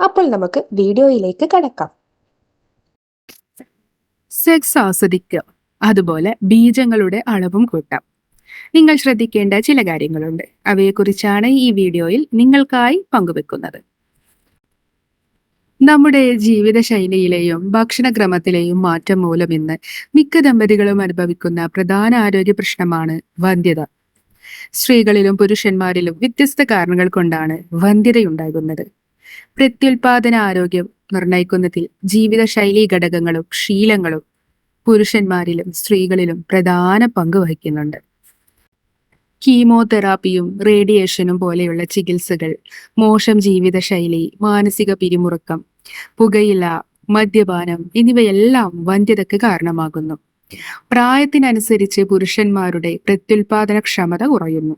അപ്പോൾ നമുക്ക് വീഡിയോയിലേക്ക് കടക്കാം. സെക്സ് ആസ്വദിക്കുക അതുപോലെ ബീജങ്ങളുടെ അളവും കൂട്ടാം. നിങ്ങൾ ശ്രദ്ധിക്കേണ്ട ചില കാര്യങ്ങളുണ്ട്. അവയെക്കുറിച്ചാണ് ഈ വീഡിയോയിൽ നിങ്ങൾക്കായി പങ്കുവെക്കുന്നത്. നമ്മുടെ ജീവിതശൈലിയിലെയും ഭക്ഷണക്രമത്തിലെയും മാറ്റം മൂലം ഇന്ന് മിക്ക ദമ്പതികളും അനുഭവിക്കുന്ന പ്രധാന ആരോഗ്യ പ്രശ്നമാണ് വന്ധ്യത. സ്ത്രീകളിലും പുരുഷന്മാരിലും വ്യത്യസ്ത കാരണങ്ങൾ കൊണ്ടാണ് വന്ധ്യതയുണ്ടാകുന്നത്. പ്രത്യുൽപാദന ആരോഗ്യം നിർണയിക്കുന്നതിൽ ജീവിതശൈലി ഘടകങ്ങളും ശീലങ്ങളും പുരുഷന്മാരിലും സ്ത്രീകളിലും പ്രധാന പങ്ക് വഹിക്കുന്നുണ്ട്. കീമോതെറാപ്പിയും റേഡിയേഷനും പോലെയുള്ള ചികിത്സകൾ മോശം ജീവിതശൈലി മാനസിക പിരിമുറുക്കം പുകയില മദ്യപാനം എന്നിവയെല്ലാം വന്ധ്യതയ്ക്ക് കാരണമാകുന്നു. പ്രായത്തിനനുസരിച്ച് പുരുഷന്മാരുടെ പ്രത്യുൽപാദന ക്ഷമത കുറയുന്നു.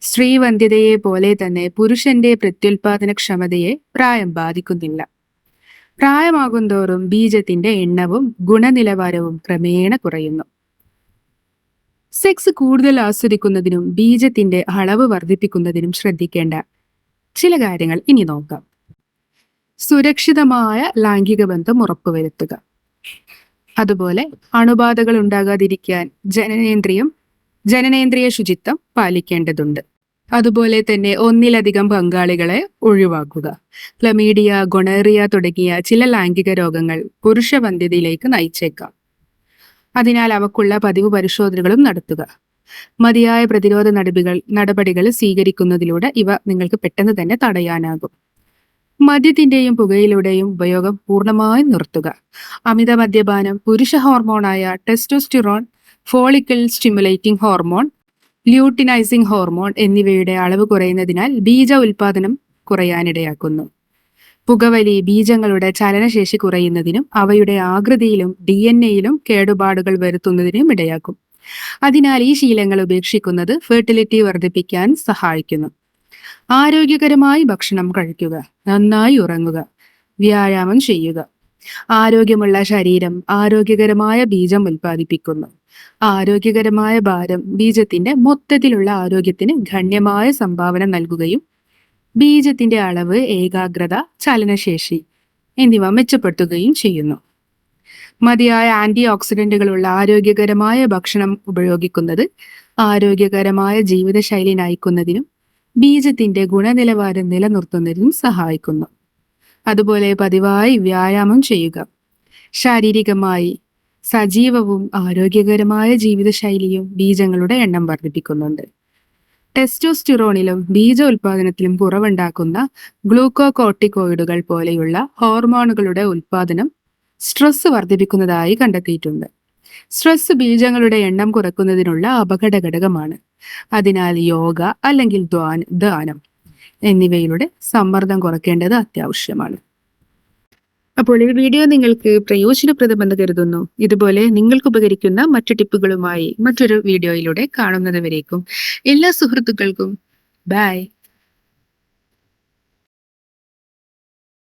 സ്ത്രീ വന്ധ്യതയെ പോലെ തന്നെ പുരുഷന്റെ പ്രത്യുൽപാദനക്ഷമതയെ പ്രായം ബാധിക്കുന്നില്ല. പ്രായമാകുന്തോറും ബീജത്തിന്റെ എണ്ണവും ഗുണനിലവാരവും ക്രമേണ കുറയുന്നു. സെക്സ് കൂടുതൽ ആസ്വദിക്കുന്നതിനും ബീജത്തിന്റെ അളവ് വർദ്ധിപ്പിക്കുന്നതിനും ശ്രദ്ധിക്കേണ്ട ചില കാര്യങ്ങൾ ഇനി നോക്കാം. സുരക്ഷിതമായ ലൈംഗിക ബന്ധം ഉറപ്പുവരുത്തുക. അതുപോലെ അണുബാധകൾ ഉണ്ടാകാതിരിക്കാൻ ജനനേന്ദ്രിയം ജനനേന്ദ്രിയ ശുചിത്വം പാലിക്കേണ്ടതുണ്ട്. അതുപോലെ തന്നെ ഒന്നിലധികം പങ്കാളികളെ ഒഴിവാക്കുക. ക്ലമീഡിയ ഗൊണേറിയ തുടങ്ങിയ ചില ലൈംഗിക രോഗങ്ങൾ പുരുഷവന്ധ്യതയിലേക്ക് നയിച്ചേക്കാം. അതിനാൽ അവക്കുള്ള പതിവ് പരിശോധനകളും നടത്തുക. മതിയായ പ്രതിരോധ നടപടികൾ നടപടികൾ സ്വീകരിക്കുന്നതിലൂടെ ഇവ നിങ്ങൾക്ക് പെട്ടെന്ന് തന്നെ തടയാനാകും. മദ്യത്തിന്റെയും പുകയിലൂടെയും ഉപയോഗം പൂർണമായും നിർത്തുക. അമിത മദ്യപാനം പുരുഷ ഹോർമോണായ testosterone follicle stimulating hormone luteinising hormone എന്നിവയുടെ അളവ് കുറയുന്നതിനാൽ ബീജ ഉൽപാദനം കുറയാനിടയാക്കുന്നു. പുകവലി ബീജങ്ങളുടെ ചലനശേഷി കുറയുന്നതിനും അവയുടെ ആകൃതിയിലും ഡി എൻ എയിലും കേടുപാടുകൾ വരുത്തുന്നതിനും ഇടയാക്കും. അതിനാൽ ഈ ശീലങ്ങൾ ഉപേക്ഷിക്കുന്നത് ഫെർട്ടിലിറ്റി വർദ്ധിപ്പിക്കാൻ സഹായിക്കുന്നു. ആരോഗ്യകരമായി ഭക്ഷണം കഴിക്കുക നന്നായി ഉറങ്ങുക വ്യായാമം ചെയ്യുക. ആരോഗ്യമുള്ള ശരീരം ആരോഗ്യകരമായ ബീജം ഉൽപ്പാദിപ്പിക്കുന്നു. ആരോഗ്യകരമായ ഭാരം ബീജത്തിന്റെ മൊത്തത്തിലുള്ള ആരോഗ്യത്തിന് ഗണ്യമായ സംഭാവന നൽകുകയും ബീജത്തിന്റെ അളവ് ഏകാഗ്രത ചലനശേഷി എന്നിവ മെച്ചപ്പെടുത്തുകയും ചെയ്യുന്നു. മതിയായ ആന്റി ഓക്സിഡന്റുകളുള്ള ആരോഗ്യകരമായ ഭക്ഷണം ഉപയോഗിക്കുന്നത് ആരോഗ്യകരമായ ജീവിതശൈലി നയിക്കുന്നതിനും ബീജത്തിന്റെ ഗുണനിലവാരം നിലനിർത്തുന്നതിനും സഹായിക്കുന്നു. അതുപോലെ പതിവായി വ്യായാമം ചെയ്യുക. ശാരീരികമായി സജീവവും ആരോഗ്യകരമായ ജീവിതശൈലിയും ബീജങ്ങളുടെ എണ്ണം വർദ്ധിപ്പിക്കുന്നുണ്ട്. ടെസ്റ്റോസ്റ്റിറോണിലും ബീജ ഉൽപാദനത്തിലും കുറവുണ്ടാക്കുന്ന ഗ്ലൂക്കോകോർട്ടിക്കോയിഡുകൾ പോലെയുള്ള ഹോർമോണുകളുടെ ഉൽപാദനം സ്ട്രെസ് വർദ്ധിപ്പിക്കുന്നതായി കണ്ടെത്തിയിട്ടുണ്ട്. സ്ട്രെസ് ബീജങ്ങളുടെ എണ്ണം കുറക്കുന്നതിനുള്ള അപകട ഘടകമാണ്. അതിനാൽ യോഗ അല്ലെങ്കിൽ ദ്വാൻ ധ്യാനം എന്നിവയിലൂടെ സമ്മർദ്ദം കുറയ്ക്കേണ്ടത് അത്യാവശ്യമാണ്. അപ്പോൾ ഈ വീഡിയോ നിങ്ങൾക്ക് പ്രയോജനപ്രദമെന്ന് കരുതുന്നു. ഇതുപോലെ നിങ്ങൾക്ക് ഉപകരിക്കുന്ന മറ്റു ടിപ്പുകളുമായി മറ്റൊരു വീഡിയോയിലൂടെ കാണുന്നതുവരേക്കും. എല്ലാ സുഹൃത്തുക്കൾക്കും ബൈ.